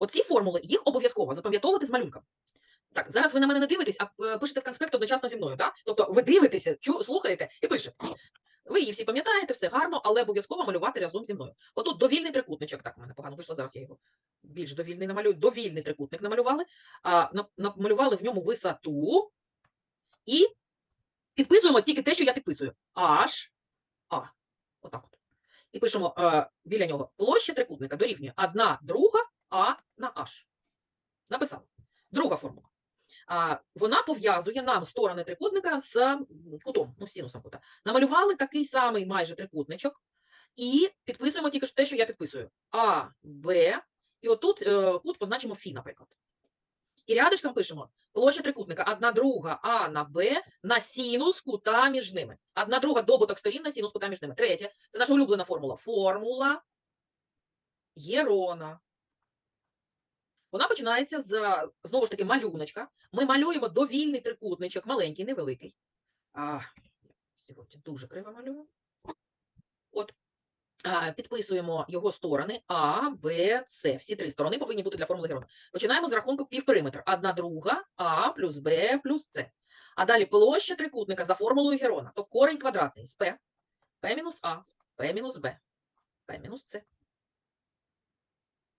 Оці формули їх обов'язково запам'ятовувати з малюнком. Так, зараз ви на мене не дивитесь, а е, пишете в конспект одночасно зі мною. Так? Тобто ви дивитеся, слухаєте і пишете. Ви її всі пам'ятаєте, все гарно, але обов'язково малювати разом зі мною. Отут довільний трикутничок. Так, у мене погано вийшло. Зараз я його більш довільний намалюю. Довільний трикутник намалювали, а, намалювали в ньому висоту і підписуємо тільки те, що я підписую. H, А. Отак от. І пишемо е, біля нього площа трикутника дорівнює 1 друга А на H. Написали. Друга формула. А, вона пов'язує нам сторони трикутника з кутом, ну, синусом кута. Намалювали такий самий майже трикутничок і підписуємо тільки те, що я підписую. А, Б, і отут е, кут позначимо Фі, наприклад. І рядишком пишемо площа трикутника одна друга А на Б на синус кута між ними. Одна друга добуток сторін на синус кута між ними. Третє, це наша улюблена формула. Формула Єрона. Вона починається з знову ж таки малюночка. Ми малюємо довільний трикутничок, маленький, невеликий. А, сьогодні дуже криво малюю. От. Підписуємо його сторони А, Б, С. Всі три сторони повинні бути для формули Герона. Починаємо з рахунку півпериметр. Одна друга А плюс Б плюс С. А далі площа трикутника за формулою Герона. То корінь квадратний з П. П мінус А, П мінус Б, П мінус С.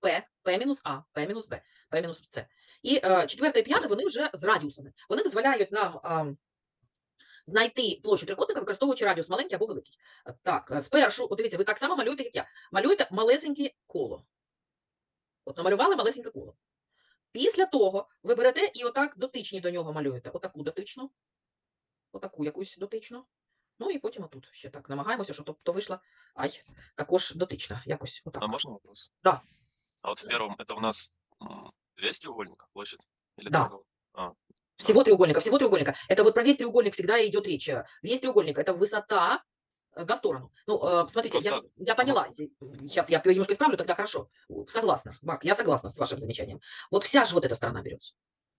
П, П мінус А, П мінус Б, П мінус С. І е, четверте і п'яте вони вже з радіусами. Вони дозволяють нам ам, знайти площу трикутника, використовуючи радіус маленький або великий. Так, е, спершу, от дивіться, ви так само малюєте, як я. Малюєте малесеньке коло. От намалювали малесеньке коло. Після того ви берете і отак дотичні до нього малюєте. Отаку дотичну, отаку якусь дотичну. Ну і потім отут ще так намагаємося, щоб то вийшла ай, також дотична. Якось отак. А можно вопрос? Да. А вот в первом это у нас весь треугольник площадь? Или Да. только- А, Всего треугольника, всего треугольника. Это вот про весь треугольник всегда идет речь. Э, Весь треугольник это высота э, на сторону. Ну, э, смотрите, я, Просто- я поняла. Сейчас я немножко исправлю, тогда хорошо. Согласна, Марк, я согласна с вашим замечанием. Вот вся же вот эта сторона берется.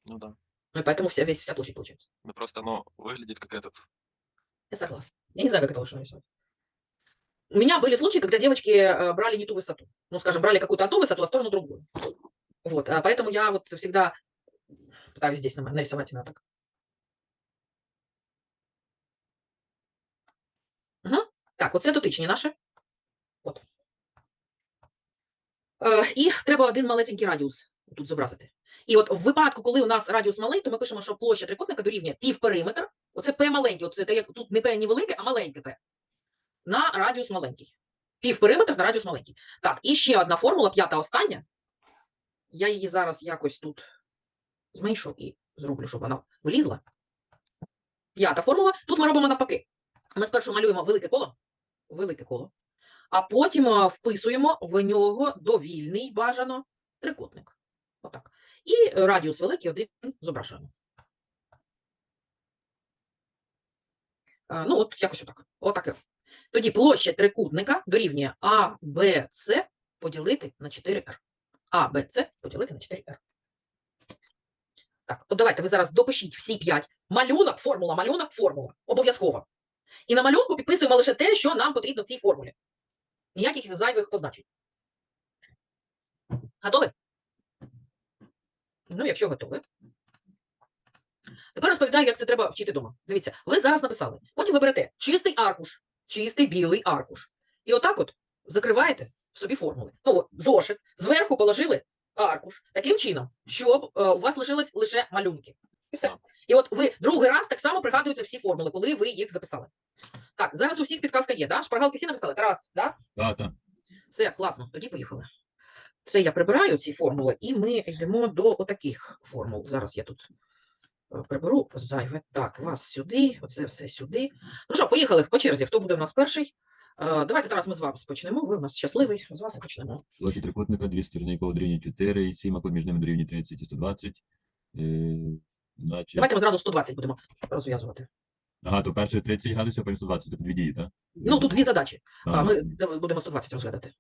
ну да. Ну, и поэтому вся, весь, вся площадь получается. Ну просто оно выглядит как этот. Я согласна. Я не знаю, как это лучше нарисовать. У меня были случаи, когда девочки э, брали не ту высоту. Ну, скажем, брали какую-то одну высоту, а сторону другую. Вот, а поэтому я вот всегда пытаюсь здесь нам- нарисовать именно так. Ага. Так, оце дотичні наші. От. Е, і треба один малесенький радіус тут зобразити. І от в випадку, коли у нас радіус малий, то ми пишемо, що площа трикутника дорівнює півпериметр. Оце P маленький, оце те, як тут не P не велике, а маленьке P. На радіус маленький. Півпериметр на радіус маленький. Так, і ще одна формула, п'ята остання. Я її зараз якось тут зменшу і зроблю, щоб вона влізла. П'ята формула. Тут ми робимо навпаки. Ми спершу малюємо велике коло, велике коло, а потім вписуємо в нього довільний бажано трикутник. Отак. І радіус великий один зображуємо. А, Ну, от якось отак. Отак. Тоді площа трикутника дорівнює А, Б, С поділити на 4R. А, Б, С поділити на 4R. Так, от давайте ви зараз допишіть всі п'ять. Малюнок, формула, малюнок, формула. Обов'язково. І на малюнку підписуємо лише те, що нам потрібно в цій формулі. Ніяких зайвих позначень. Готові? Ну, якщо готові. Тепер розповідаю, як це треба вчити вдома. Дивіться, ви зараз написали. Потім ви берете чистий аркуш, чистий білий аркуш. І отак от закриваєте собі формули. Ну, от, зошит, зверху положили аркуш таким чином, щоб е, у вас лишились лише малюнки. І все. І от ви другий раз так само пригадуєте всі формули, коли ви їх записали. Так, зараз у всіх підказка є, да? Шпаргалки всі написали? Тарас, да? Так, так. Все, класно, тоді поїхали. Це я прибираю ці формули, і ми йдемо до отаких формул. Зараз я тут приберу зайве. Так, вас сюди, оце все сюди. Ну що, поїхали по черзі. Хто буде у нас перший? Е, Давайте зараз ми з вас почнемо. Ви у нас щасливий, з вас і почнемо. Площа трикутника, дві сторони якого дорівнює 4, і сім, а кут між ними дорівнює 30 і 120. Е, значить... Давайте ми зразу 120 будемо розв'язувати. Ага, то перше 30 градусів, а потім 120, тобто дві дії, так? Ну, тут дві задачі. А ми давай будемо 120 розглядати.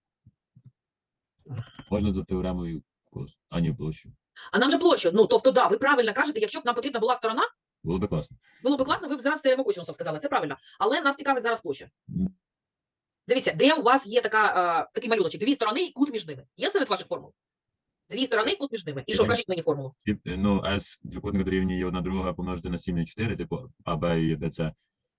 Можна за теоремою кос. А, ні, площу. А нам же площу. Ну, тобто, да, ви правильно кажете, якщо б нам потрібна була сторона, Було би класно. було б класно, ви б зараз теорему косінуса сказали. Це правильно. Але нас цікавить зараз площа. Дивіться, де у вас є така, а, такий малюночок, дві сторони і кут між ними. Є серед ваших формул? Дві сторони, кут між ними. І що, кажіть мені формулу. Ті- Ну, S трикутника дорівнює одна друга помножити на 7 на 4, типу АБ і БЦ,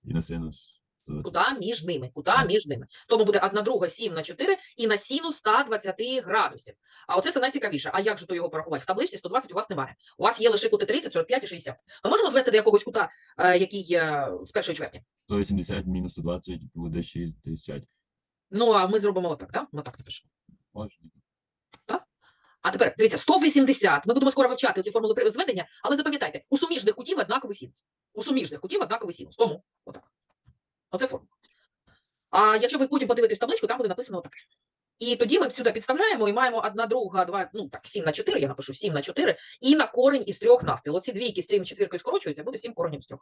і на синус. 120. Кута між ними. Кута між ними. Тому буде 1 друга 7 на 4 і на синус 120 градусів. А оце все найцікавіше. А як же то його порахувати? В табличці 120 у вас немає. У вас є лише кути 30, 45 і 60. Ми можемо звести до якогось кута, е, який е, з першої чверті? 180 мінус 120 буде 60. Ну, а ми зробимо отак, так? Ми так напишемо. Можна. А тепер дивіться, 180. Ми будемо скоро вивчати ці формули зведення, але запам'ятайте, у суміжних кутів однаковий синус. У суміжних кутів однаковий синус. Тому отак. Оце формула. А якщо ви потім подивитесь табличку, там буде написано отаке. І тоді ми сюди підставляємо і маємо 1 друга, 2, ну так, 7 на 4, я напишу 7 на 4, і на корінь із трьох навпіл. Оці двійки з цією четвіркою скорочуються, буде 7 коренів з трьох.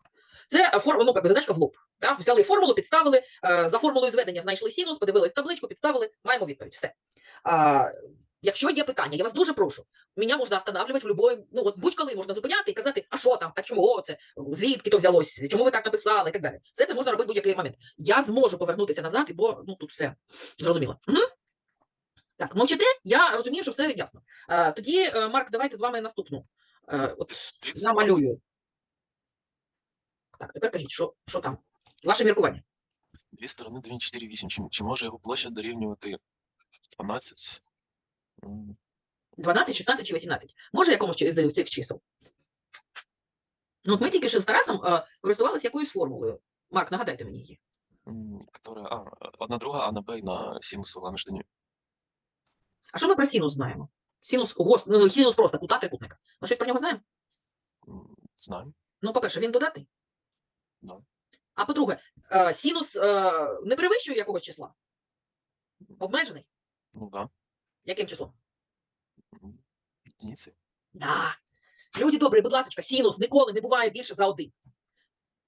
Це е, формула, ну, як задачка в лоб. Так? Взяли формулу, підставили, е, за формулою зведення знайшли синус, подивились табличку, підставили, маємо відповідь. Все. Якщо є питання, я вас дуже прошу, мене можна останавливати в любой, ну от будь-коли можна зупиняти і казати, а що там, а чому це, звідки то взялось, чому ви так написали і так далі. Все це можна робити в будь-який момент. Я зможу повернутися назад, бо ну, тут все зрозуміло. Угу. Так, мовчите, я розумію, що все ясно. Е, тоді, е, Марк, давайте з вами наступну. Е, от намалюю. Так, тепер кажіть, що, що там? Ваше міркування. Дві сторони дорівнює 4, 8. Чи, чи може його площа дорівнювати 12? М, 12, 16 чи 18. Може якомусь з цих чисел? Ну, от ми тільки що з Тарасом е, користувалися якоюсь формулою. Марк, нагадайте мені її. Которая, а, одна друга, а на Б на синус угла ними. А що ми про синус знаємо? Синус, гос, ну, синус просто кута трикутника. Ми щось про нього знаємо? М, Знаємо. Ну, по-перше, він додатний. Да. А по-друге, е, синус е, не перевищує якогось числа? Обмежений? Ну да. Яким числом? Единиці. Да. Люди добрі, будь ласка, синус ніколи не буває більше за один.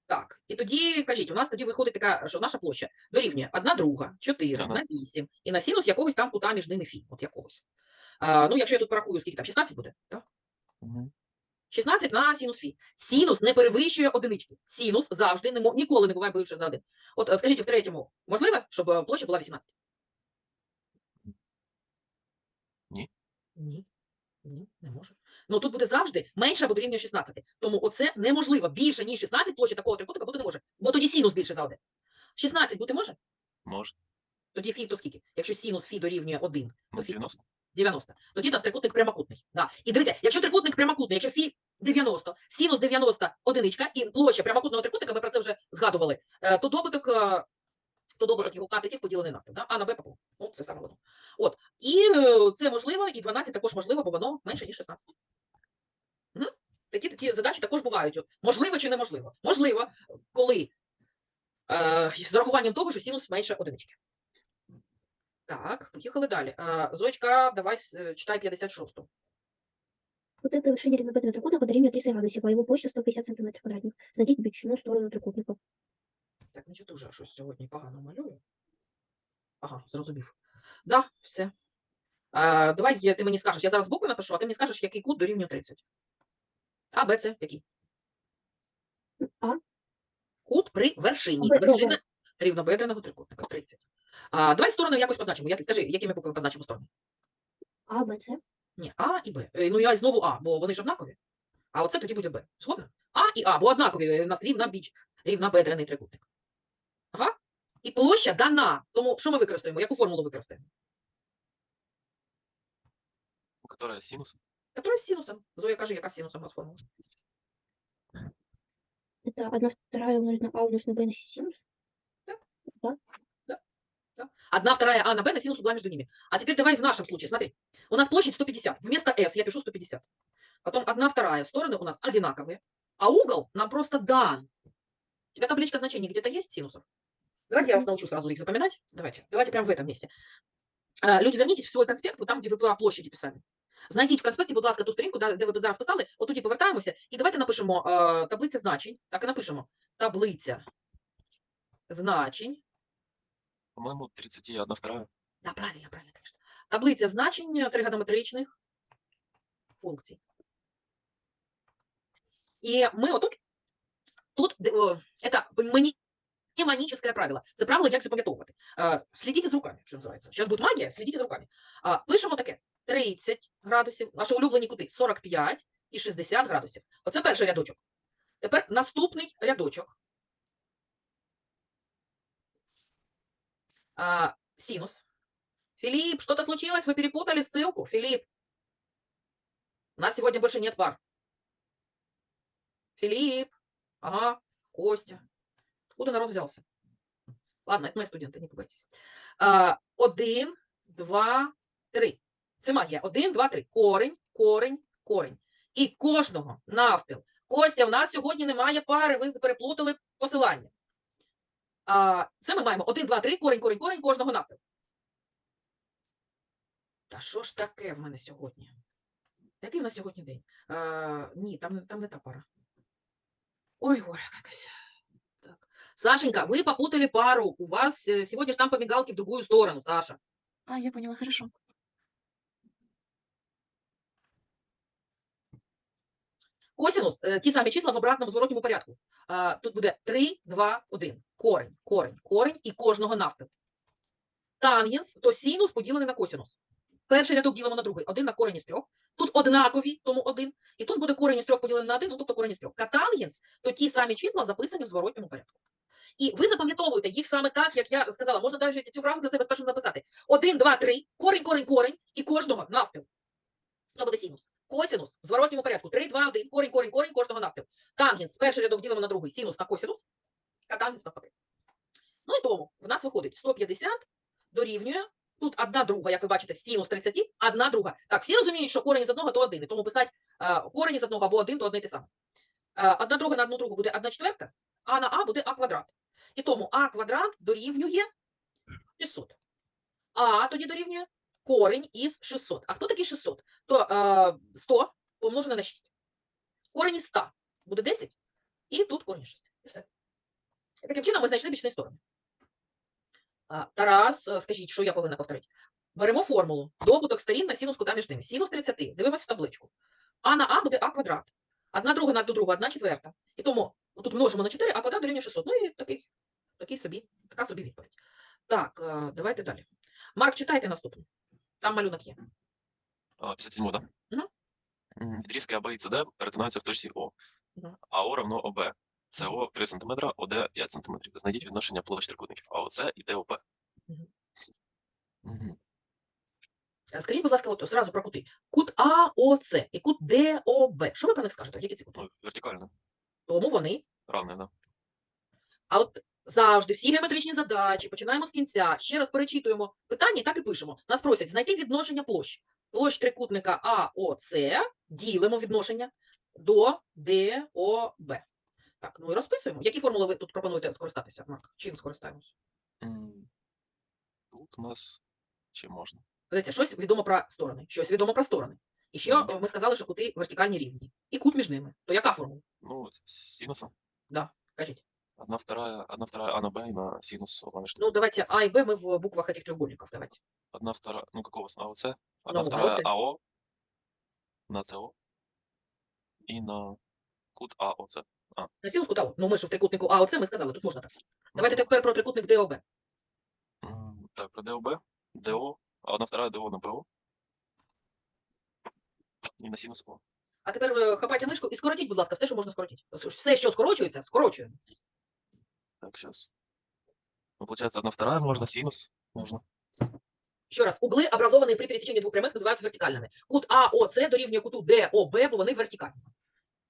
Так, і тоді кажіть, у нас тоді виходить така, що наша площа дорівнює 1 друга, 4 Ага. на 8, і на синус якогось там кута між ними фі, от якогось. А, ну, якщо я тут порахую, скільки там, 16 буде, так? Мгм. 16 на синус фі. Синус не перевищує одинички. Синус завжди не ніколи не буває більше за один. От е, скажіть в третьому, можливо, щоб е, площа була 18? Ні. Ні. Не може. Ну тут буде завжди менше або дорівнює 16. Тому оце неможливо. Більше, ніж 16 площа такого трикутника бути не може. Бо тоді синус більше за один. 16 бути може? Може. Тоді фі то скільки? Якщо синус фі дорівнює 1, то фі 90. 90. Тоді нас трикутник прямокутний. Да. І дивіться, якщо трикутник прямокутний, якщо фі 90, синус 90 одиничка і площа прямокутного трикутника, ми про це вже згадували, е, то добуток, е, то добуток його катетів поділений навпіл. Да? А на Б пополам. Ну, це саме воно. От. І е, це можливо, і 12 також можливо, бо воно менше, ніж 16. Мгм. Такі такі задачі також бувають. От, Можливо чи неможливо? Можливо, коли е, з урахуванням того, що синус менше одинички. Так, поїхали далі. Е, Зоечка, давай е, читай 56-ту. Кути при вершині рівнобедного трикутника дорівнює 30 градусів, а його площа 150 см квадратних. Знайдіть бічну сторону трикутника. Так, значить, дуже щось сьогодні погано малюю. Ага, зрозумів. Да, все. Е, давай ти мені скажеш, я зараз букви напишу, а ти мені скажеш, який кут дорівнює 30. А, Б, С, який? А. Кут при вершині. Б, Вершина рівнобедреного трикутника 30. А, давай сторони якось позначимо. Як, скажи, якими буквами позначимо сторони? А, Б, С. Ні, А і Б. Е, Ну я знову А, бо вони ж однакові. А оце тоді буде Б. Згодна? А і А, бо однакові. е, У нас рівна біч, рівнобедрений трикутник. Ага. І площа дана. Тому що ми використаємо? Яку формулу використаємо? Которая синус. Которая з синусом. Зоя каже, яка з синусом у нас формула? Это 1 вторая умножить на А умножить на Б на синус. Да? Одна вторая А на Б на синус угла между ними. А теперь давай в нашем случае, смотри. У нас площадь 150. Вместо S я пишу 150. Потом одна вторая. Стороны у нас одинаковые. А угол нам просто дан. У тебя табличка значений где-то есть синусов? Давайте я вас научу сразу их запоминать. Давайте. Давайте прямо в этом месте. А, Люди, вернитесь в свой конспект, вот там, де ви по площаді писали. Знайдіть в конспекті, будь ласка, ту сторінку, да, де ви зараз писали, отуді повертаємося, і давайте напишемо е, таблиця значень. Так і напишемо. Таблиця значень. По-моему, 31 вторая. Да, правильно, правильно, конечно. Таблиця значень е, тригонометричних функцій. І ми отут, тут, де, о, это мені Мнемоническое правило. Це правило, як запам'ятовувати. Е, Слідіть за руками, що називається. Зараз буде магія, слідіть за руками. А, пишемо таке: 30 градусів, наші улюблені кути 45 і 60 градусів. Оце перший рядочок. Тепер наступний рядочок. А, синус. Филипп, что-то случилось? Вы перепутали ссылку, Филипп. У нас сегодня больше нет пар. Филипп. Ага. Костя. Откуда народ взялся? Ладно, это мои студенты, не пугайтесь. Один, два, три. Це магія. Один, два, три. Корень, корень, корень. І кожного навпіл. Костя, в нас сьогодні немає пари, ви переплутали посилання. Це ми маємо 1, 2, 3, корінь, корінь, корінь кожного навпіл. Та що ж таке в мене сьогодні? Який в нас сьогодні день? Ні, там не та пара. Ой, горе якось. Так. Сашенька, вы попутали пару. У вас э, сегодня штамп мигалки в другую сторону, Саша. А, я поняла, хорошо. Косинус, е, ті самі числа в обратному зворотньому порядку. Тут буде 3, 2, 1. Корень, корень, корень і кожного навпіл. Тангенс, то синус поділений на косинус. Перший рядок ділимо на другий. Один на корень із трьох. Тут однакові, тому один. І тут буде корень із трьох поділений на один, ну тобто корень із трьох. Катангенс, то ті самі числа записані в зворотньому порядку. І ви запам'ятовуєте їх саме так, як я сказала. Можна навіть цю фразу для себе спершу написати. Один, два, три, корень, корень, корень, і кожного навпіл. То буде синус. Косинус в зворотньому порядку. 3, 2, 1, корінь, корінь, корінь кожного навпіл. Тангенс, перший рядок ділимо на другий, синус на косинус, а тангенс навпаки. Ну і тому в нас виходить 150 дорівнює, тут одна друга, як ви бачите, синус 30, одна друга. Так, всі розуміють, що корінь з одного то один, і тому писати е, корінь з одного або один, то одне й те саме. Е, одна друга на одну другу буде 1 четверта, а на а буде а квадрат. І тому а квадрат дорівнює 600. А тоді дорівнює корінь із 600. А хто такий 600? То е, 100 помножене на 6. Корінь із 100 буде 10, і тут корінь із 6. І все. І таким чином ми знайшли бічні сторони. Тарас, скажіть, що я повинна повторити? Беремо формулу. Добуток сторін на синус кута між ними. Синус 30. Дивимося в табличку. А на А буде А квадрат. Одна друга на одну другу, одна четверта. І тому тут множимо на 4, а квадрат дорівнює 600. Ну і такий, такий собі, така собі відповідь. Так, давайте далі. Марк, читайте наступне. Там малюнок є. А, 57, да? Мгм. М, Відрізки АБ і СД перетинаються в точці О. Мгм. АО равно ОБ. СО 3 см, ОД 5 см. Знайдіть відношення площ трикутників АОЦ і ДОП. Мгм. Е, Скажіть, будь ласка, от зразу про кути. Кут АОЦ і кут ДОБ. Що ви про них скажете? Які ці кути? Ну, вертикально. Тому вони. Равне, да. А от завжди всі геометричні задачі починаємо з кінця. Ще раз перечитуємо питання і так і пишемо. Нас просять знайти відношення площ. Площ трикутника АОЦ ділимо відношення до ДОБ. Так, ну і розписуємо. Які формули ви тут пропонуєте скористатися, Марк? Чим скористаємось? Тут у нас чи можна? Дивіться, щось відомо про сторони, щось відомо про сторони. І ще е, ми сказали, що кути вертикальні рівні. І кут між ними. То яка формула? Ну, синуса. Кажіть. Одна вторая, одна вторая А на Б и на синус угловой Ну, давайте А и Б мы в буквах этих треугольников. Давайте. Одна вторая, ну какого с АОЦ? Одна Ну, вторая АОЦ. АО на СО и на кут АОЦ. На синус кута. Ну, ми ж в трикутнику АОЦ ми сказали, тут можна так. Давайте тепер про трикутник ДОБ. м, Так, про ДОБ, ДО, а одна вторая ДО на ПО. І на синус О. А тепер е, хапайте мишку і скоротіть, будь ласка, все, що можна скоротити. Все, що скорочується, скорочуємо. Так, сейчас. Ну, получается, одна вторая можно, синус можно. Ще раз, угли, образовані при пересіченні двох прямих, називаються вертикальними. Кут АОЦ дорівнює куту ДОБ, бо вони вертикальні.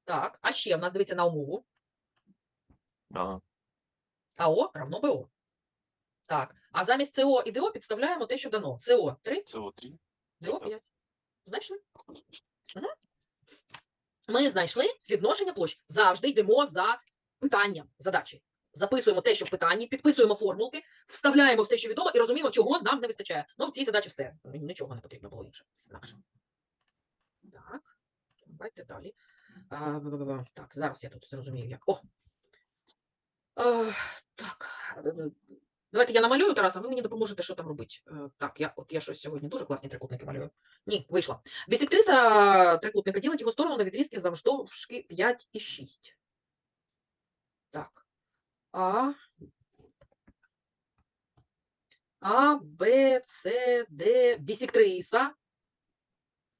Так, а ще в нас дивиться на умову. Да. АО равно БО. Так, а замість СО і ДО підставляємо те, що дано. СО 3, СО3. ДО 5. Знайшли? Мгм. Ми знайшли відношення площ. Завжди йдемо за питанням задачі. Записуємо те, що в питанні, підписуємо формулки, вставляємо все, що відомо, і розуміємо, чого нам не вистачає. Ну, в цій задачі все. Нічого не потрібно було інше. Інакше. Так, давайте далі. Так, зараз я тут зрозумію, як. О! А, так. Давайте я намалюю, Тарас, а ви мені допоможете, що там робити. Е, Так, я, от я щось сьогодні дуже класні трикутники малюю. Ні, вийшло. Бісектриса трикутника ділить його сторону на відрізки завждовжки 5 і 6. Так. А, А, Б, С, Д, бісектриса.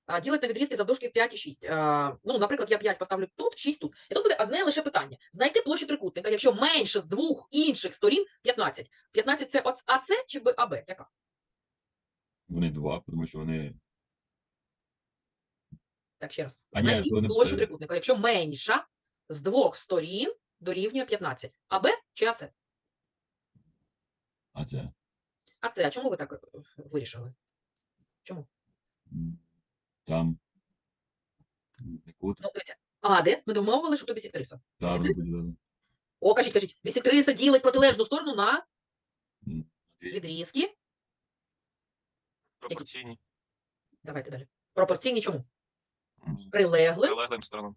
А, Ділить на відрізки завдовжки 5 і 6. А, ну, наприклад, я 5 поставлю тут, 6 тут. І тут буде одне лише питання. Знайти площу трикутника, якщо менше з двох інших сторін 15. 15 це АЦ чи АБ? Яка? Вони два, тому що вони. Так, ще раз. А ні, площу це- трикутника, якщо менша з двох сторін дорівнює 15. АБ чи АЦ? А це. АЦ, а чому ви так е, вирішили? Чому? Там. Кут. Ну. АД, ми домовили, що то бісектриса. Та воно. О, кажіть, кажіть, бісектриса ділить протилежну сторону на М, відрізки. Пропорційні. Давайте далі. Пропорційні чому? М, Прилегли. Прилеглим сторонам.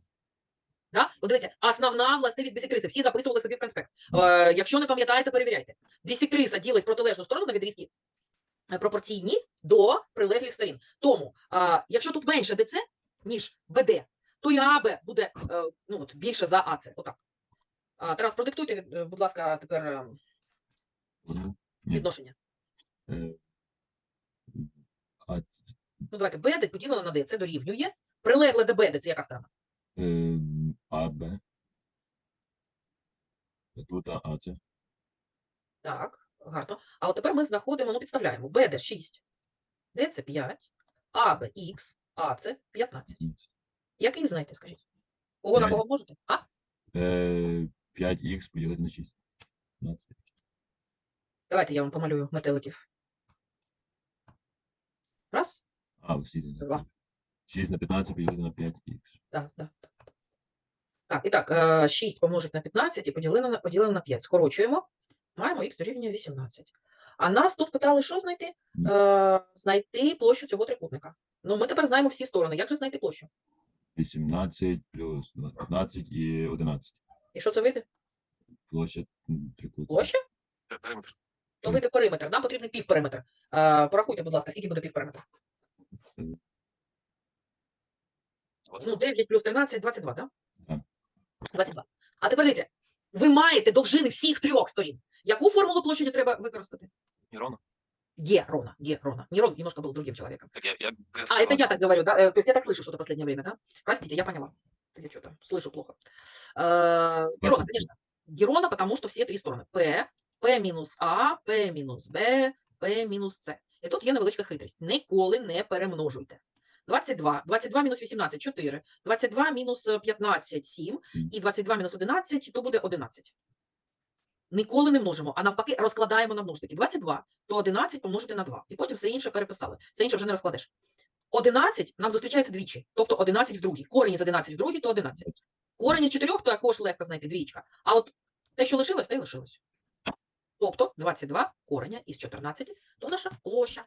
Да? От дивіться, основна властивість бісектриси. Всі записували собі в конспект. Е, якщо не пам'ятаєте, перевіряйте. Бісектриса ділить протилежну сторону на відрізки пропорційні до прилеглих сторін. Тому, е, якщо тут менше ДЦ, ніж БД, то і АБ буде е, ну, от, більше за АЦ. Отак. А, Тарас, продиктуйте, е, будь ласка, тепер е, відношення. А Ну, давайте, БД поділено на Д, це дорівнює. Прилегле до БД, це яка сторона? е, А, Тут А, А. Так, гарно. А от тепер ми знаходимо, ну, підставляємо. БД 6, Д це 5, АБ Х, А це 15. М, Який знайти, скажіть? Кого на П'ять. кого можете? А? Е, 5х поділити на 6. 15. Давайте я вам помалюю метеликів. Раз. А, усі. Два. 6 на 15 поділити на 5х. Так, так, так. Так, і так, е, 6 помножить на 15 і поділили на, поділили на 5. Скорочуємо. Маємо х дорівнює 18. А нас тут питали, що знайти? Е, знайти площу цього трикутника. Ну, ми тепер знаємо всі сторони. Як же знайти площу? 18 плюс 15 і 11. І що це вийде? Площа трикутника. Площа? Периметр. То вийде периметр. Нам потрібен півпериметр. Е, порахуйте, будь ласка, скільки буде півпериметр? Ну, 9 плюс 13, 22, так? Так. 22. А тепер дивіться, ви маєте довжини всіх трьох сторін. Яку формулу площади треба використати? Нейрона. Герона. Герона. Нерон немножко был другим человеком. Так я, я А, это я так говорю, да? Э, То есть я так слышу что-то в последнее время, да? Простите, я поняла. Я что-то слышу плохо. Э, Герона, конечно. Герона, потому что все три стороны. П, П мінус А, П мінус Б, П мінус С. І тут є невеличка хитрість. Ніколи не перемножуйте. 22. 22 мінус 18 – 4. 22 мінус е, 15 – 7. Мгм. І 22 мінус 11 – то буде 11. Ніколи не множимо, а навпаки розкладаємо на множники. 22 то 11 помножити на 2. І потім все інше переписали. Все інше вже не розкладеш. 11 нам зустрічається двічі, тобто 11 в другій. Корінь із 11 в другій, то 11. Корінь із 4 то також легко знайти двічка. А от те, що лишилось, те й лишилось. Тобто 22 кореня із 14 то наша площа.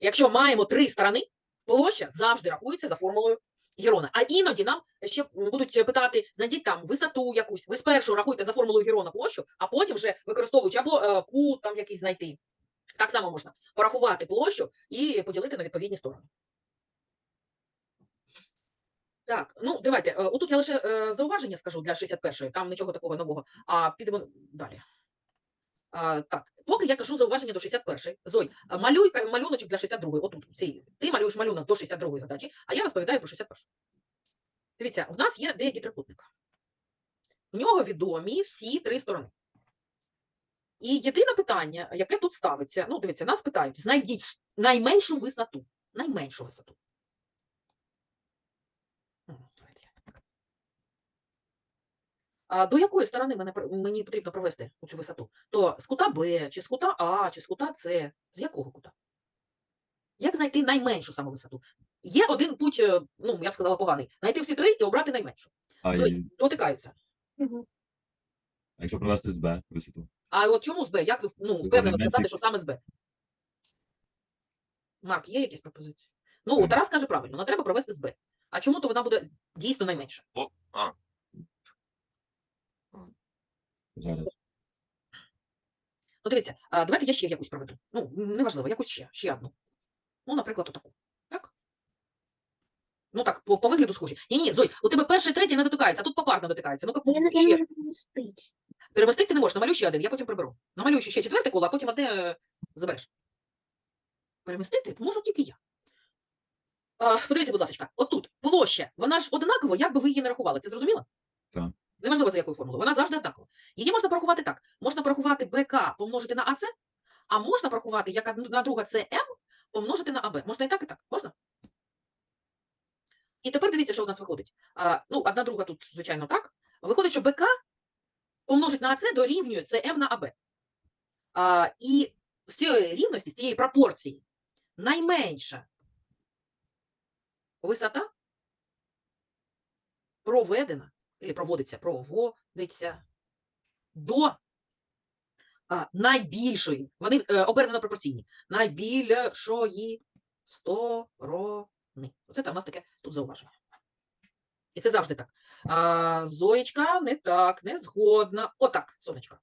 Якщо маємо три сторони, площа завжди рахується за формулою Герона. А іноді нам ще будуть питати, знайдіть там висоту якусь. Ви спершу рахуєте за формулою Герона площу, а потім вже використовуючи або е, кут там якийсь знайти. Так само можна порахувати площу і поділити на відповідні сторони. Так, ну давайте. е, Отут я лише е, зауваження скажу для 61-ї, там нічого такого нового. А підемо далі. Так, поки я кажу зауваження до 61-ї. Зой, малюй малюночок для 62-ї. Отут. Цей. Ти малюєш малюнок до 62-ї задачі, а я розповідаю про 61-ю. Дивіться, у нас є деякий трикутник. У нього відомі всі три сторони. І єдине питання, яке тут ставиться, ну, дивіться, нас питають: знайдіть найменшу висоту. Найменшу висоту. М, давайте я так. А до якої сторони мене, мені потрібно провести цю висоту? То з кута Б, чи з кута А, чи з кута С? З якого кута? Як знайти найменшу саму висоту? Є один путь, е, ну, я б сказала, поганий. Знайти всі три і обрати найменшу. А, і, дотикаються. Мгм. а якщо провести з Б висоту? А от чому з Б? Як ну, Ну, впевнено сказати, що саме з Б? Марк, є якісь пропозиції? Ну. Тарас каже правильно, але треба провести з Б. А чому то вона буде дійсно найменша? О, а, Зараз. Ну, дивіться, а, давайте я ще якусь проведу. Ну, неважливо, якусь ще, ще одну. Ну, наприклад, отаку. Так? Ну так, по, по вигляду схожі. Ні, ні, Зой, у тебе перший і третій не дотикаються, а тут попарно дотикаються. Ну-ка, Ну, Я не, я ще. не. Перемістити ти не можеш, намалюй ще один, я потім приберу. Намалюй ще четверте коло, а потім одне е, забереш. Перемістити можу тільки я. А, подивіться, будь ласка, отут площа, вона ж однакова, як би ви її не рахували. Це зрозуміло? Так. Неважливо, за якою формулою. Вона завжди однакова. Її можна порахувати так. Можна порахувати БК помножити на АЦ, а можна порахувати, як одна друга це М помножити на АБ. Можна і так, і так. Можна? І тепер дивіться, що у нас виходить. А, ну, одна друга тут, звичайно, так. Виходить, що БК помножить на АЦ дорівнює ЦМ на АБ. А, і з цієї рівності, з цієї пропорції, найменша висота проведена, проводиться, проводиться до найбільшої, вони е, обернено пропорційні, найбільшої сторони. Оце там у нас таке тут зауваження. І це завжди так. А, Зоєчка не так, не згодна. Отак, сонечко.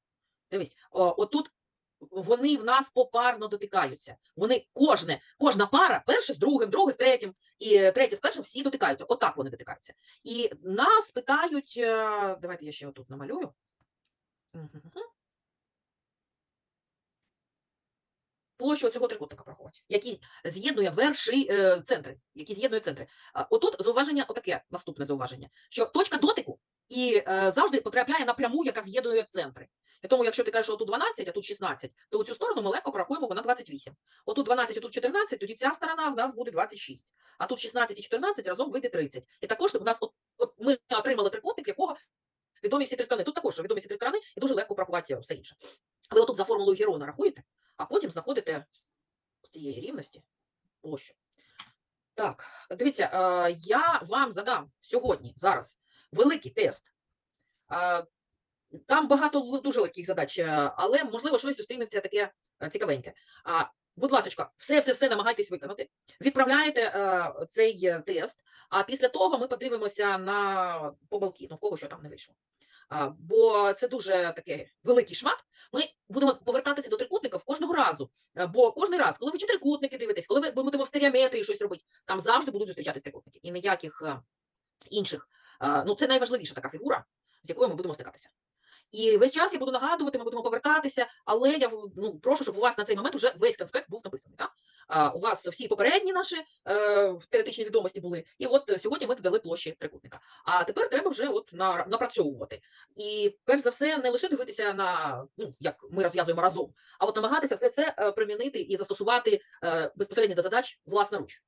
Дивись, о, отут вони в нас попарно дотикаються. Вони кожне, кожна пара, перше з другим, друге з третім, і е, третє з першим, всі дотикаються. Отак вони дотикаються. І нас питають, е, давайте я ще отут намалюю. Площу цього трикутника порахувати, який з'єднує верші е, центри, які з'єднує центри. Отут зауваження, отаке наступне зауваження, що точка дотику і е, завжди потрапляє на пряму, яка з'єднує центри. І тому, якщо ти кажеш, що тут 12, а тут 16, то цю сторону ми легко порахуємо, вона 28. Отут 12, а тут 14, тоді ця сторона в нас буде 26. А тут 16 і 14 разом вийде 30. І також у нас от, от ми отримали трикутник, якого відомі всі три сторони. Тут також відомі всі три сторони, і дуже легко порахувати все інше. Ви отут за формулою Герона рахуєте, а потім знаходите з цієї рівності площу. Так, дивіться, е, я вам задам сьогодні, зараз, великий тест. Там багато дуже легких задач, е, але можливо щось зустрінеться таке е, цікавеньке. А, будь ласка, все, все, все намагайтесь виконати. Відправляєте е, цей е, тест, а після того ми подивимося на помилки, ну в кого що там не вийшло. А, бо це дуже такий великий шмат. Ми будемо повертатися до трикутників кожного разу. Е, Бо кожен раз, коли ви чи трикутники дивитесь, коли ви будемо в стереометрії щось робити, там завжди будуть зустрічатись трикутники. І ніяких е, інших. е, Ну, це найважливіша така фігура, з якою ми будемо стикатися. І весь час я буду нагадувати, ми будемо повертатися, але я ну, прошу, щоб у вас на цей момент вже весь конспект був написаний. Так? А, у вас всі попередні наші е, теоретичні відомості були, і от сьогодні ми додали площі трикутника. А тепер треба вже от на, напрацьовувати. І перш за все, не лише дивитися на ну, як ми розв'язуємо разом, а от намагатися все це е, примінити і застосувати е, безпосередньо до задач власноруч.